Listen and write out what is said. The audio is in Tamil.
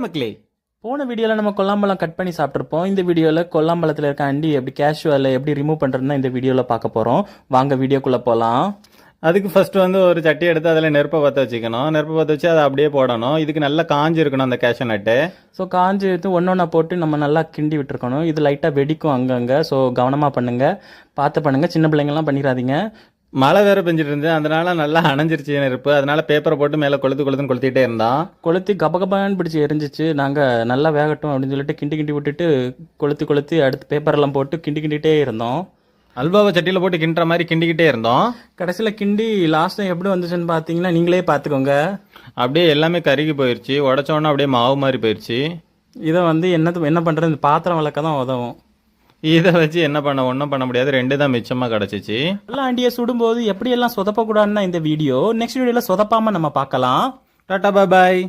ஹாய் மக்களே. போன வீடியோவில் நம்ம கொல்லாம்பழம் கட் பண்ணி சாப்பிட்ருப்போம் இந்த வீடியோவில் கொல்லாம்பழத்தில் இருக்க அண்டி எப்படி கேஷுவலில் எப்படி ரிமூவ் பண்ணுறதுன்னு இந்த வீடியோவில் பார்க்க போகிறோம் வாங்க வீடியோக்குள்ளே போகலாம் அதுக்கு ஃபர்ஸ்ட் வந்து ஒரு சட்டி எடுத்து அதில் நெருப்பை பற்ற வச்சுக்கணும். நெருப்பை பற்ற வச்சு அதை அப்படியே போடணும். இதுக்கு நல்லா காஞ்சி இருக்கணும் அந்த கேஷ் நட்டு. ஸோ காஞ்சி எடுத்து ஒன்று ஒன்றா போட்டு நம்ம நல்லா கிண்டி விட்டுருக்கணும். இது லைட்டாக வெடிக்கும் அங்கங்கே. ஸோ கவனமாக பண்ணுங்கள் பார்த்து பண்ணுங்கள் சின்ன பிள்ளைங்கள்லாம் பண்ணிடாதீங்க. மழை வேற பெஞ்சிட்டு இருந்துச்சு அதனால நல்லா அணைஞ்சிருச்சு நெருப்பு. அதனால பேப்பரை போட்டு மேலே கொளுத்து கொளுத்துன்னு கொளுத்திட்டே இருந்தான். கொளுத்தி கபகபான்னு பிடிச்சி எரிஞ்சிச்சு. நாங்கள் நல்லா வேகட்டும் அப்படின்னு சொல்லிட்டு கிண்டி கிண்டி விட்டுட்டு கொளுத்தி கொளுத்தி அடுத்து பேப்பரெல்லாம் போட்டு கிண்டி கிண்டிகிட்டே இருந்தோம். அல்வாவை சட்டியில் போட்டு கிண்டுற மாதிரி கிண்டிக்கிட்டே இருந்தோம். கடைசியில் கிண்டி லாஸ்ட்டு எப்படி வந்துச்சுன்னு பார்த்தீங்கன்னா நீங்களே பார்த்துக்கோங்க அப்படியே எல்லாமே கருகி போயிடுச்சு உடச்ச உடனே அப்படியே மாவு மாதிரி போயிடுச்சு இதை வந்து என்னது என்ன பண்ணுறது இந்த பாத்திரம் விளக்க தான் உதவும். இதை வச்சு என்ன பண்ண ஒன்றும் பண்ண முடியாது. ரெண்டு தான் மிச்சமாக கிடச்சிச்சு. எல்லாம் அண்டியை சுடும்போது எப்படியெல்லாம் சொதப்பக்கூடாதுன்னா இந்த வீடியோ. நெக்ஸ்ட் வீடியோவில் சொதப்பாமல் நம்ம பார்க்கலாம். டாட்டா பாய் பாய்